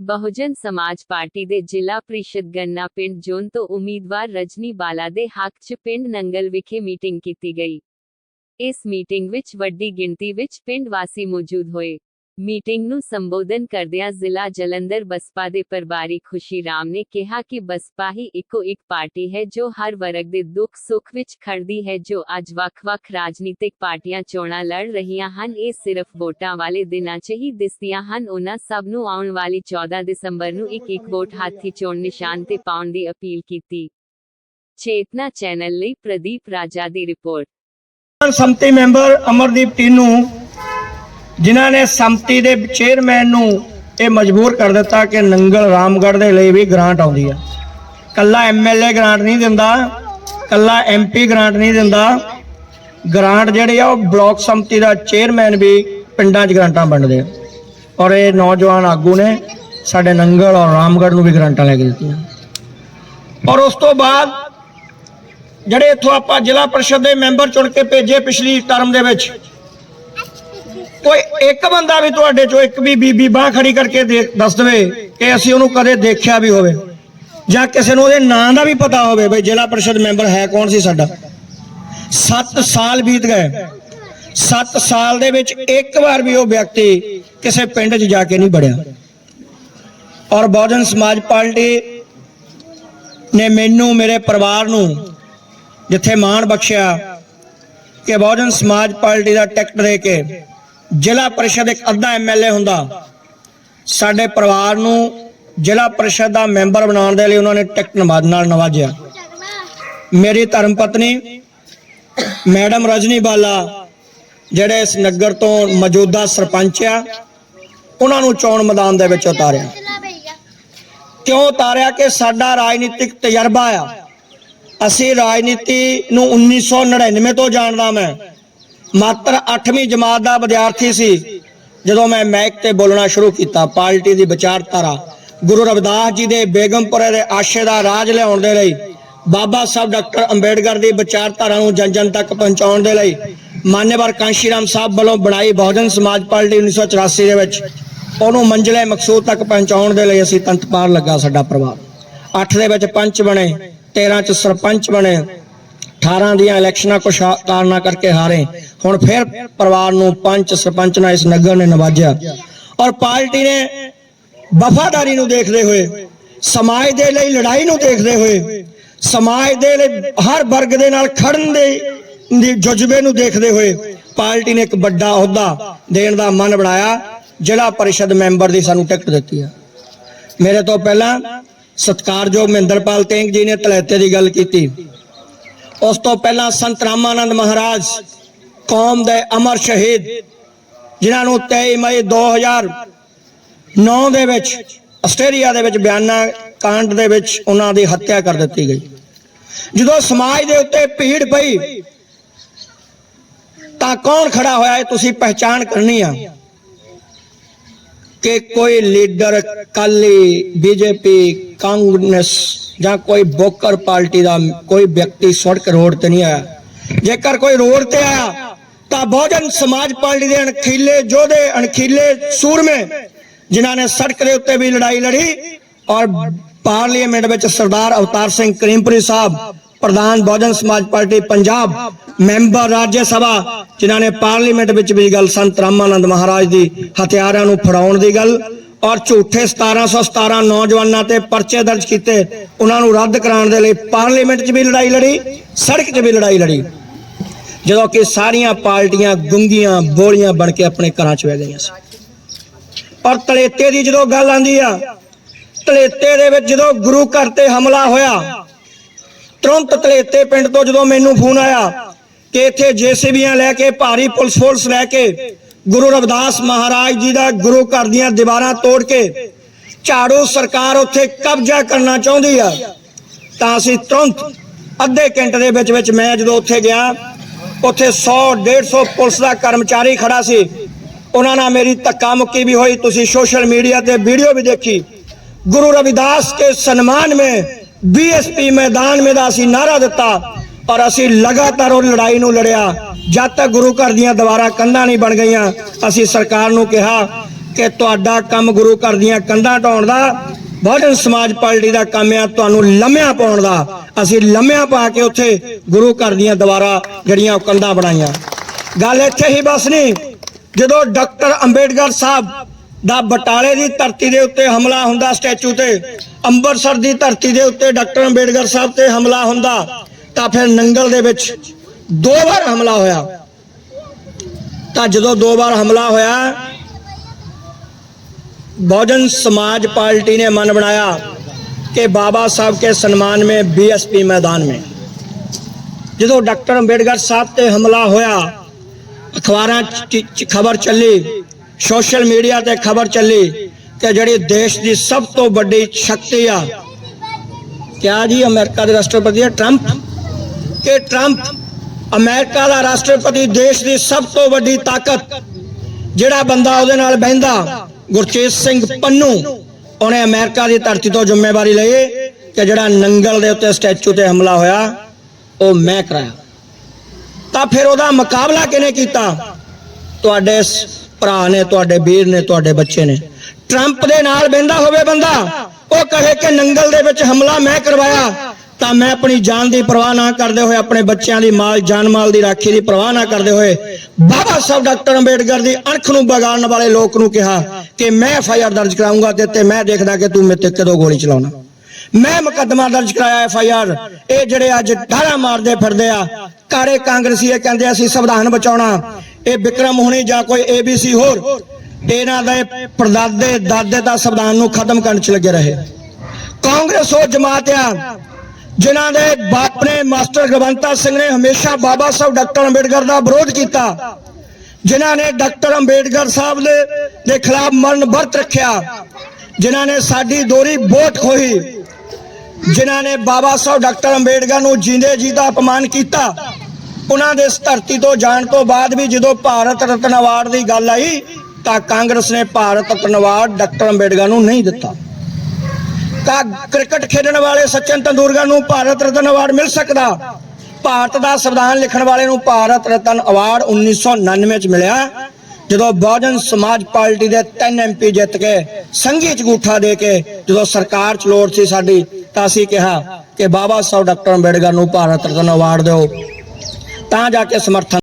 Bahujan Samaj party ਦੇ ਜ਼ਿਲ੍ਹਾ ਪ੍ਰੀਸ਼ਦ ਗੰਨਾ ਪਿੰਡ ਜੋਨ ਤੋਂ ਉਮੀਦਵਾਰ ਰਜਨੀ ਬਾਲਾ ਦੇ ਹੱਕ 'ਚ ਪਿੰਡ ਨੰਗਲ ਵਿਖੇ ਮੀਟਿੰਗ ਕੀਤੀ ਗਈ। ਇਸ ਮੀਟਿੰਗ ਵਿੱਚ ਵੱਡੀ ਗਿਣਤੀ ਵਿੱਚ ਪਿੰਡ ਵਾਸੀ ਮੌਜੂਦ ਹੋਏ। ਮੀਟਿੰਗ ਨੂੰ ਸੰਬੋਧਨ ਕਰਦਿਆਂ ਜ਼ਿਲ੍ਹਾ ਜਲੰਧਰ ਬਸਪਾ ਦੇ ਪ੍ਰਭਾਰੀ ਖੁਸ਼ੀ ਰਾਮ ਨੇ ਕਿਹਾ ਕਿ ਬਸਪਾ ਹੀ ਇੱਕੋ ਇੱਕ ਪਾਰਟੀ ਹੈ ਜੋ ਹਰ ਵਰਗ ਦੇ ਦੁੱਖ ਸੁੱਖ ਵਿੱਚ ਖੜਦੀ ਹੈ, ਜੋ ਅੱਜ ਵੱਖ-ਵੱਖ ਰਾਜਨੀਤਿਕ ਪਾਰਟੀਆਂ ਚੋਣਾਂ ਲੜ ਰਹੀਆਂ ਹਨ। ਇਹ ਸਿਰਫ ਵੋਟਾਂ ਵਾਲੇ ਦਿਨਾਂ 'ਚ ਹੀ ਦਿਸਦੀਆਂ ਹਨ। ਉਹਨਾਂ ਸਭ ਨੂੰ ਆਉਣ ਵਾਲੀ 14 ਦਸੰਬਰ ਨੂੰ ਇੱਕ ਇੱਕ ਵੋਟ ਹਾਥੀ ਚੋਣ ਨਿਸ਼ਾਨ ਤੇ ਪਾਉਣ ਦੀ ਅਪੀਲ ਕੀਤੀ। ਚੇਤਨਾ ਚੈਨਲ ਲਈ ਪ੍ਰਦੀਪ ਰਾਜਾ ਦੀ ਰਿਪੋਰਟ। ਸੰਮਤੀ ਮੈਂਬਰ ਅਮਰਦੀਪ ਟੀਨੂ ਜਿਨ੍ਹਾਂ ਨੇ ਸੰਮਤੀ ਦੇ ਚੇਅਰਮੈਨ ਨੂੰ ਇਹ ਮਜਬੂਰ ਕਰ ਦਿੱਤਾ ਕਿ ਨੰਗਲ ਰਾਮਗੜ੍ਹ ਦੇ ਲਈ ਵੀ ਗ੍ਰਾਂਟ ਆਉਂਦੀ ਆ। ਕੱਲਾ ਐਮਐਲਏ ਗ੍ਰਾਂਟ ਨਹੀਂ ਦਿੰਦਾ, ਕੱਲਾ ਐਮਪੀ ਗ੍ਰਾਂਟ ਨਹੀਂ ਦਿੰਦਾ। ਗ੍ਰਾਂਟ ਜਿਹੜੀ ਆ, ਉਹ ਬਲਾਕ ਸੰਮਤੀ ਦਾ ਚੇਅਰਮੈਨ ਵੀ ਪਿੰਡਾਂ 'ਚ ਗ੍ਰਾਂਟਾਂ ਵੰਡਦੇ ਆ। ਔਰ ਇਹ ਨੌਜਵਾਨ ਆਗੂ ਨੇ ਸਾਡੇ ਨੰਗਲ ਔਰ ਰਾਮਗੜ੍ਹ ਨੂੰ ਵੀ ਗ੍ਰਾਂਟਾਂ ਲੈ ਕੇ ਦਿੱਤੀਆਂ। ਔਰ ਉਸ ਤੋਂ ਬਾਅਦ ਜਿਹੜੇ ਇੱਥੋਂ ਆਪਾਂ ਜ਼ਿਲ੍ਹਾ ਪਰਿਸ਼ਦ ਦੇ ਮੈਂਬਰ ਚੁਣ ਕੇ ਭੇਜੇ ਪਿਛਲੀ ਟਰਮ ਦੇ ਵਿੱਚ ਕੋਈ ਇੱਕ ਬੰਦਾ ਵੀ ਤੁਹਾਡੇ ਚੋਂ ਇੱਕ ਵੀ ਬੀਬੀ ਬਾਹ ਖੜੀ ਕਰਕੇ ਦੇਖ- ਦੱਸ ਦੇਵੇ ਕਿ ਅਸੀਂ ਉਹਨੂੰ ਕਦੇ ਦੇਖਿਆ ਵੀ ਹੋਵੇ। ਜਾਂ ਕਿਸੇ ਨੂੰ ਉਹਦੇ ਨਾਂ ਦਾ ਵੀ ਪਤਾ ਹੋਵੇ ਬਈ ਜ਼ਿਲ੍ਹਾ ਪਰਿਸ਼ਦ ਮੈਂਬਰ ਹੈ ਕੌਣ ਸੀ ਸਾਡਾ। 7 ਸਾਲ ਬੀਤ ਗਏ। 7 ਸਾਲ ਦੇ ਵਿੱਚ ਇੱਕ ਵਾਰ ਵੀ ਉਹ ਵਿਅਕਤੀ ਕਿਸੇ ਪਿੰਡ 'ਚ ਜਾ ਕੇ ਨਹੀਂ ਵੜਿਆ। ਔਰ ਬਹੁਜਨ ਸਮਾਜ ਪਾਰਟੀ ਨੇ ਮੈਨੂੰ, ਮੇਰੇ ਪਰਿਵਾਰ ਨੂੰ ਜਿੱਥੇ ਮਾਣ ਬਖਸ਼ਿਆ ਕਿ ਬਹੁਜਨ ਸਮਾਜ ਪਾਰਟੀ ਦਾ ਟਿਕਟ ਦੇ ਕੇ ਜ਼ਿਲ੍ਹਾ ਪਰਿਸ਼ਦ ਇੱਕ ਅੱਧਾ ਐਮਐਲਏ ਹੁੰਦਾ। ਸਾਡੇ ਪਰਿਵਾਰ ਨੂੰ ਜ਼ਿਲ੍ਹਾ ਪਰਿਸ਼ਦ ਦਾ ਮੈਂਬਰ ਬਣਾਉਣ ਦੇ ਲਈ ਉਹਨਾਂ ਨੇ ਟਿਕਟ ਨਵਾਜ ਨਾਲ ਨਵਾਜਿਆ। ਮੇਰੀ ਧਰਮ ਪਤਨੀ, ਮੈਡਮ ਰਜਨੀ ਬਾਲਾ, ਜਿਹੜੇ ਇਸ ਨਗਰ ਤੋਂ ਮੌਜੂਦਾ ਸਰਪੰਚ ਆ, ਉਹਨਾਂ ਨੂੰ ਚੋਣ ਮੈਦਾਨ ਦੇ ਵਿੱਚ ਉਤਾਰਿਆ। ਕਿਉਂ ਉਤਾਰਿਆ ਕਿ ਸਾਡਾ ਰਾਜਨੀਤਿਕ ਤਜਰਬਾ ਆ। ਅਸੀਂ ਰਾਜਨੀਤੀ ਨੂੰ 1999 ਤੋਂ ਜਾਣਦਾ ਮੈਂ। ਮਾਤਰ 8ਵੀਂ ਜਮਾਤ ਦਾ ਵਿਦਿਆਰਥੀ ਸੀ। ਜਦੋਂ ਮੈਂ ਮੈਕ ਤੇ ਬੋਲਣਾ ਸ਼ੁਰੂ ਕੀਤਾ, ਪਾਰਟੀ ਦੀ ਵਿਚਾਰਧਾਰਾ, ਗੁਰੂ ਰਵਿਦਾਸ ਜੀ ਦੇ ਬੇਗਮਪੁਰੇ ਦੇ ਆਸ਼ੇ ਦਾ ਰਾਜ ਲਿਆਉਣ ਦੇ ਲਈ, ਬਾਬਾ ਸਾਹਿਬ ਡਾਕਟਰ ਅੰਬੇਡਕਰ ਦੀ ਵਿਚਾਰਧਾਰਾ ਨੂੰ ਜਨ ਜਨ ਤੱਕ ਪਹੁੰਚਾਉਣ ਦੇ ਲਈ ਮਾਨਯਵਰ ਕਾਂਸ਼ੀ ਰਾਮ ਸਾਹਿਬ ਵੱਲੋਂ ਬਣਾਈ ਬਹੁਜਨ ਸਮਾਜ ਪਾਰਟੀ 1984 ਦੇ ਵਿੱਚ, ਉਹਨੂੰ ਮੰਜ਼ਲੇ ਮਕਸੂਦ ਤੱਕ ਪਹੁੰਚਾਉਣ ਦੇ ਲਈ ਅਸੀਂ ਤੰਤ ਪਾਰ ਲੱਗਾ ਸਾਡਾ ਪਰਿਵਾਰ। 8 ਦੇ ਵਿੱਚ ਪੰਚ ਬਣੇ 13 ਚ ਸਰਪੰਚ ਬਣੇ 18 ਦੀਆਂ ਇਲੈਕਸ਼ਨਾਂ ਕੁਛ ਕਾਰਨਾਂ ਕਰਕੇ ਹਾਰੇ। ਹੁਣ ਫਿਰ ਪਰਿਵਾਰ ਨੂੰ ਪੰਚ ਸਰਪੰਚ ਨਾਲ ਇਸ ਨਗਰ ਨੇ ਨਵਾਜਿਆ। ਔਰ ਪਾਰਟੀ ਨੇ ਵਫਾਦਾਰੀ ਨੂੰ ਦੇਖਦੇ ਹੋਏ, ਸਮਾਜ ਦੇ ਲਈ ਲੜਾਈ ਨੂੰ ਦੇਖਦੇ ਹੋਏ, ਸਮਾਜ ਦੇ ਲਈ ਹਰ ਵਰਗ ਦੇ ਨਾਲ ਖੜਨ ਦੇ ਜਜ਼ਬੇ ਨੂੰ ਦੇਖਦੇ ਹੋਏ ਪਾਰਟੀ ਨੇ ਇੱਕ ਵੱਡਾ ਅਹੁਦਾ ਦੇਣ ਦਾ ਮਨ ਬਣਾਇਆ, ਜ਼ਿਲ੍ਹਾ ਪਰਿਸ਼ਦ ਮੈਂਬਰ ਦੀ ਸਾਨੂੰ ਟਿਕਟ ਦਿੱਤੀ ਹੈ ਮੇਰੇ ਤੋਂ ਪਹਿਲਾਂ ਸਤਕਾਰਯੋਗ ਮਹਿੰਦਰਪਾਲ ਸਿੰਘ ਜੀ ਨੇ ਤਲੈਤੇ ਦੀ ਗੱਲ ਕੀਤੀ। ਉਸ ਤੋਂ ਪਹਿਲਾਂ ਸੰਤ ਰਾਮਾਨੰਦ ਮਹਾਰਾਜ ਕੌਮ ਦੇ ਅਮਰ ਸ਼ਹੀਦ, ਜਿਨ੍ਹਾਂ ਨੂੰ 23 ਮਈ 2009 ਦੇ ਵਿੱਚ ਆਸਟ੍ਰੇਲੀਆ ਦੇ ਵਿੱਚ ਬਿਆਨਾ ਕਾਂਡ ਦੇ ਵਿੱਚ ਉਹਨਾਂ ਦੀ ਹੱਤਿਆ ਕਰ ਦਿੱਤੀ ਗਈ। ਜਦੋਂ ਸਮਾਜ ਦੇ ਉੱਤੇ ਭੀੜ ਪਈ, ਤਾਂ ਕੌਣ ਖੜਾ ਹੋਇਆ ਇਹ ਤੁਸੀਂ ਪਹਿਚਾਣ ਕਰਨੀ ਆ। ਕਿ ਕੋਈ ਲੀਡਰ ਕਾਲੀ ਬੀਜੇਪੀ, ਕਾਂਗਰਸ ਜਾਂ ਕੋਈ ਬੋਕਰ ਪਾਰਟੀ ਦਾ ਕੋਈ ਵਿਅਕਤੀ ਸੜਕ ਰੋਡ ਤੇ ਨਹੀਂ ਆਇਆ। ਜੇਕਰ ਕੋਈ ਰੋਡ ਤੇ ਆਇਆ, ਤਾਂ ਬਹੁਜਨ ਸਮਾਜ ਪਾਰਟੀ ਦੇ ਅਣਖੀਲੇ ਯੋਧੇ, ਅਣਖੀਲੇ ਸੂਰਮੇ, ਜਿਨ੍ਹਾਂ ਨੇ ਸੜਕ ਦੇ ਉੱਤੇ ਵੀ ਲੜਾਈ ਲੜੀ ਔਰ ਪਾਰਲੀਮੈਂਟ ਵਿੱਚ ਸਰਦਾਰ ਅਵਤਾਰ ਸਿੰਘ ਕਰੀਮਪੁਰੀ ਸਾਹਿਬ, ਪ੍ਰਧਾਨ ਬਹੁਜਨ ਸਮਾਜ ਪਾਰਟੀ, ਪੰਜਾਬ ਮੈਂਬਰ ਰਾਜ ਸਭਾ, ਜਿਨ੍ਹਾਂ ਨੇ ਪਾਰਲੀਮੈਂਟ ਵਿੱਚ ਵੀ ਗੱਲ ਸੰਤ ਰਾਮਾਨੰਦ ਮਹਾਰਾਜ ਦੀ ਹਥਿਆਰਾਂ ਨੂੰ ਫੜਾਉਣ ਦੀ ਗੱਲ ਔਰ ਝੂਠੇ 1717 ਨੌਜਵਾਨਾਂ ਤੇ ਪਰਚੇ ਦਰਜ ਕੀਤੇ, ਉਹਨਾਂ ਨੂੰ ਰੱਦ ਕਰਾਉਣ ਦੇ ਲਈ ਪਾਰਲੀਮੈਂਟ 'ਚ ਵੀ ਲੜਾਈ ਲੜੀ, ਸੜਕ 'ਚ ਵੀ ਲੜਾਈ ਲੜੀ। ਜਦੋਂ ਕਿ ਸਾਰੀਆਂ ਪਾਰਟੀਆਂ ਗੁੰਗੀਆਂ ਬੋਲੀਆਂ ਬਣ ਕੇ ਆਪਣੇ ਘਰਾਂ 'ਚ ਬਹਿ ਗਈਆਂ ਸੀ। ਔਰ ਤਲੇਤੇ ਦੀ ਜਦੋਂ ਗੱਲ ਆਂਦੀ ਆ, ਤਲੇਤੇ ਦੇ ਵਿੱਚ ਜਦੋਂ ਗੁਰੂ ਘਰ ਤੇ ਹਮਲਾ ਹੋਇਆ, ਤੁਰੰਤ ਤਲੇਤੇ ਪਿੰਡ ਤੋਂ ਜਦੋਂ ਮੈਨੂੰ ਫੋਨ ਆਇਆ ਕਿ ਇੱਥੇ ਜੇਸੀਬੀਆਂ ਲੈ ਕੇ, ਭਾਰੀ ਪੁਲਿਸ ਫੋਰਸ ਲੈ ਕੇ, ਗੁਰੂ ਰਵਿਦਾਸ ਮਹਾਰਾਜ ਜੀ ਦਾ ਗੁਰੂ ਘਰ ਦੀਆਂ ਦੀਵਾਰਾਂ ਤੋੜ ਕੇ, ਝਾੜੂ ਸਰਕਾਰ ਉੱਥੇ ਕਬਜ਼ਾ ਕਰਨਾ ਚਾਹੁੰਦੀ ਆ। ਤਾਂ ਅਸੀਂ ਤੁਰੰਤ ਅੱਧੇ ਘੰਟੇ ਦੇ ਵਿੱਚ ਵਿੱਚ ਮੈਂ ਜਦੋਂ ਉੱਥੇ ਗਿਆ, ਉੱਥੇ 100 150 ਪੁਲਿਸ ਦਾ ਕਰਮਚਾਰੀ ਖੜਾ ਸੀ। ਉਹਨਾਂ ਨਾਲ ਮੇਰੀ ਧੱਕਾ ਮੁੱਕੀ ਵੀ ਹੋਈ। ਤੁਸੀਂ ਸੋਸ਼ਲ ਮੀਡੀਆ ਤੇ ਵੀਡੀਓ ਵੀ ਦੇਖੀ। ਗੁਰੂ ਰਵਿਦਾਸ ਕੇ ਸਨਮਾਨ ਮੇ ਬੀਐਸਪੀ ਮੈਦਾਨ ਮੇ ਦਾ ਅਸੀਂ ਨਾਰਾ ਦਿੱਤਾ। ਔਰ ਅਸੀਂ ਲਗਾਤਾਰ ਉਹ ਲੜਾਈ ਨੂੰ ਲੜਿਆ। ਜਦ ਤੱਕ ਗੁਰੂ ਘਰ ਦੀਆਂ ਦੀਵਾਰਾਂ ਕੰਧਾਂ ਨਹੀਂ ਬਣ ਗਈਆਂ, ਅਸੀਂ ਸਰਕਾਰ ਨੂੰ ਕਿਹਾ ਕਿ ਤੁਹਾਡਾ ਕੰਮ ਗੁਰੂ ਘਰ ਦੀਆਂ ਕੰਧਾਂ ਢਾਉਣ ਦਾ, ਬਹੁਜਨ ਸਮਾਜ ਪਾਰਟੀ ਦਾ ਕੰਮ ਆ, ਤੁਹਾਨੂੰ ਲੰਮਿਆਂ ਪਾਉਣ ਦਾ। ਅਸੀਂ ਲੰਮਿਆਂ ਪਾ ਕੇ ਉੱਥੇ ਗੁਰੂ ਘਰ ਦੀਆਂ ਦੁਆਰਾ ਜਿਹੜੀਆਂ ਉਹ ਕੰਧਾਂ ਬਣਾਈਆਂ। ਗੱਲ ਇੱਥੇ ਹੀ ਬਸ ਨਹੀਂ, ਜਦੋਂ ਡਾਕਟਰ ਅੰਬੇਡਕਰ ਸਾਹਿਬ ਦਾ ਬਟਾਲੇ ਦੀ ਧਰਤੀ ਦੇ ਉੱਤੇ ਹਮਲਾ ਹੁੰਦਾ ਸਟੈਚੂ ਤੇ ਅੰਮ੍ਰਿਤਸਰ ਦੀ ਧਰਤੀ ਦੇ ਉੱਤੇ ਡਾਕਟਰ ਅੰਬੇਡਕਰ ਸਾਹਿਬ ਤੇ ਹਮਲਾ ਹੁੰਦਾ ਤਾਂ ਫਿਰ ਨੰਗਲ ਦੇ ਵਿੱਚ ਦੋ ਵਾਰ ਹਮਲਾ ਹੋਇਆ। ਤਾਂ ਜਦੋਂ ਦੋ ਵਾਰ ਹਮਲਾ ਹੋਇਆ, ਬਹੁਜਨ ਸਮਾਜ ਪਾਰਟੀ ਨੇ ਮਨ ਬਣਾਇਆ ਕਿ ਬਾਬਾ ਸਾਹਿਬ ਕੇ ਸਨਮਾਨ ਮੇ ਬੀਐਸਪੀ ਮੈਦਾਨ ਮੇ। ਜਦੋਂ ਡਾਕਟਰ ਅੰਬੇਡਕਰ ਸਾਹਿਬ ਤੇ ਹਮਲਾ ਹੋਇਆ, ਅਖਬਾਰਾਂ 'ਚ ਖਬਰ ਚੱਲੀ, ਸੋਸ਼ਲ ਮੀਡੀਆ ਤੇ ਖਬਰ ਚੱਲੀ ਕਿ ਜਿਹੜੀ ਦੇਸ਼ ਦੀ ਸਭ ਤੋਂ ਵੱਡੀ ਸ਼ਕਤੀ ਆ, ਕਿਆ ਜੀ ਅਮਰੀਕਾ ਦੇ ਰਾਸ਼ਟਰਪਤੀ ਆ, ਟਰੰਪ? ਕਿ ਟਰੰਪ ਅਮਰੀਕਾ ਦਾ ਰਾਸ਼ਟਰਪਤੀ ਦੇਸ਼ ਦੀ ਸਭ ਤੋਂ ਵੱਡੀ ਤਾਕਤ, ਜਿਹੜਾ ਬੰਦਾ ਉਹਦੇ ਨਾਲ ਬਹਿੰਦਾ, ਗੁਰਚੇਤ ਸਿੰਘ ਪੰਨੂ, ਉਹਨੇ ਅਮਰੀਕਾ ਦੀ ਧਰਤੀ ਤੋਂ ਜ਼ਿੰਮੇਵਾਰੀ ਲਈ ਕਿ ਜਿਹੜਾ ਨੰਗਲ ਦੇ ਉੱਤੇ ਸਟੈਚੂ ਤੇ ਹਮਲਾ ਹੋਇਆ, ਉਹ ਮੈਂ ਕਰਾਇਆ। ਤਾਂ ਫਿਰ ਉਹਦਾ ਮੁਕਾਬਲਾ ਕਿਹਨੇ ਕੀਤਾ? ਤੁਹਾਡੇ ਭਰਾ ਨੇ, ਤੁਹਾਡੇ ਵੀਰ ਨੇ, ਤੁਹਾਡੇ ਬੱਚੇ ਨੇ। ਟਰੰਪ ਦੇ ਨਾਲ ਬਹਿੰਦਾ ਹੋਵੇ ਬੰਦਾ, ਉਹ ਕਹੇ ਕਿ ਨੰਗਲ ਦੇ ਵਿੱਚ ਹਮਲਾ ਮੈਂ ਕਰਵਾਇਆ ਤਾਂ ਮੈਂ ਆਪਣੀ ਜਾਨ ਦੀ ਪਰਵਾਹ ਨਾ ਕਰਦੇ ਹੋਏ, ਆਪਣੇ ਬੱਚਿਆਂ ਦੀ ਮਾਲ, ਜਾਨ ਮਾਲ ਦੀ ਰਾਖੀ ਦੀ ਪਰਵਾਹ ਨਾ ਕਰਦੇ ਹੋਏ, ਬਾਬਾ ਸਾਹਿਬ ਡਾਕਟਰ ਅੰਬੇਡਕਰ ਦੀ ਅਣਖ ਨੂੰ ਬਗਾੜਨ ਵਾਲੇ ਲੋਕ ਨੂੰ ਕਿਹਾ ਕਿ ਮੈਂ ਐਫ ਆਈ ਆਰ ਦਰਜ ਕਰਾਉਂਗਾ ਤੇ ਤੇ ਮੈਂ ਦੇਖਦਾ ਕਿ ਤੂੰ ਮੇਰੇ ਤੇ ਕਦੋਂ ਗੋਲੀ ਚਲਾਉਣਾ। ਮੈਂ ਮੁਕੱਦਮਾ ਦਰਜ ਕਰਾਇਆ ਐਫ ਆਈ ਆਰ। ਇਹ ਜਿਹੜੇ ਅੱਜ ਢਾਰਾ ਮਾਰਦੇ ਫਿਰਦੇ ਆ ਕਾਰੇ ਕਾਂਗਰਸੀ ਇਹ ਕਹਿੰਦੇ ਅਸੀਂ ਸੰਵਿਧਾਨ ਬਚਾਉਣਾ। ਇਹ ਵਿਕਰਮ ਹੋਣੀ ਜਾਂ ਕੋਈ ਏਬੀਸੀ ਹੋਰ, ਇਹਨਾਂ ਦੇ ਪਰਦਾਦੇ ਦਾਦੇ ਦਾ ਸੰਵਿਧਾਨ ਨੂੰ ਖਤਮ ਕਰਨ ਚ ਲੱਗੇ ਰਹੇ। ਕਾਂਗਰਸ ਉਹ ਜਮਾਤ ਆ ਜਿਨ੍ਹਾਂ ਦੇ ਬਾਪ ਨੇ ਮਾਸਟਰ ਗਵੰਤਾ ਸਿੰਘ ਨੇ ਹਮੇਸ਼ਾ ਬਾਬਾ ਸਾਹਿਬ ਡਾਕਟਰ ਅੰਬੇਡਕਰ ਦਾ ਵਿਰੋਧ ਕੀਤਾ। ਜਿਨ੍ਹਾਂ ਨੇ ਡਾਕਟਰ ਅੰਬੇਡਕਰ ਸਾਹਿਬ ਦੇ ਦੇ ਖਿਲਾਫ ਮਰਨ ਵਰਤ ਰੱਖਿਆ। ਜਿਨ੍ਹਾਂ ਨੇ ਸਾਡੀ ਦੋਰੀ ਵੋਟ ਖੋਹੀ। ਜਿਨ੍ਹਾਂ ਨੇ ਬਾਬਾ ਸਾਹਿਬ ਡਾਕਟਰ ਅੰਬੇਡਕਰ ਨੂੰ ਜਿੰਦੇ ਜੀ ਦਾ ਅਪਮਾਨ ਕੀਤਾ। ਉਹਨਾਂ ਦੇ ਇਸ ਧਰਤੀ ਤੋਂ ਜਾਣ ਤੋਂ ਬਾਅਦ ਵੀ ਜਦੋਂ ਭਾਰਤ ਰਤਨ ਅਵਾਰਡ ਦੀ ਗੱਲ ਆਈ, ਤਾਂ ਕਾਂਗਰਸ ਨੇ ਭਾਰਤ ਰਤਨ ਅਵਾਰਡ ਡਾਕਟਰ ਅੰਬੇਡਕਰ ਨੂੰ ਨਹੀਂ ਦਿੱਤਾ। ਤਾਂ ਕ੍ਰਿਕਟ ਖੇਡਣ ਵਾਲੇ ਸਚਿਨ ਤੰਦੂਰਕਰ ਨੂੰ ਭਾਰਤ ਰਤਨ ਅਵਾਰਡ ਮਿਲ ਸਕਦਾ। ਭਾਰਤ ਦਾ ਸੰਵਿਧਾਨ ਲਿਖਣ ਵਾਲੇ ਨੂੰ ਭਾਰਤ ਰਤਨ ਅਵਾਰਡ 1999 ਚ ਮਿਲਿਆ। ਜਦੋਂ ਬਹੁਜਨ ਸਮਾਜ ਪਾਰਟੀ ਦੇ ਤਿੰਨ ਐਮਪੀ ਜਿੱਤ ਕੇ ਸੰਘੀ ਚ ਗੂਠਾ ਦੇ ਕੇ ਜਦੋਂ ਸਰਕਾਰ ਚ ਲੋੜ ਸੀ ਸਾਡੀ, ਤਾਂ ਅਸੀਂ ਕਿਹਾ ਕਿ ਬਾਬਾ ਸਾਹਿਬ ਡਾਕਟਰ ਅੰਬੇਡਕਰ ਨੂੰ ਭਾਰਤ ਰਤਨ ਅਵਾਰਡ ਦਿਓ। ਤਾਂ ਜਾ ਕੇ ਸਮਰਥਨ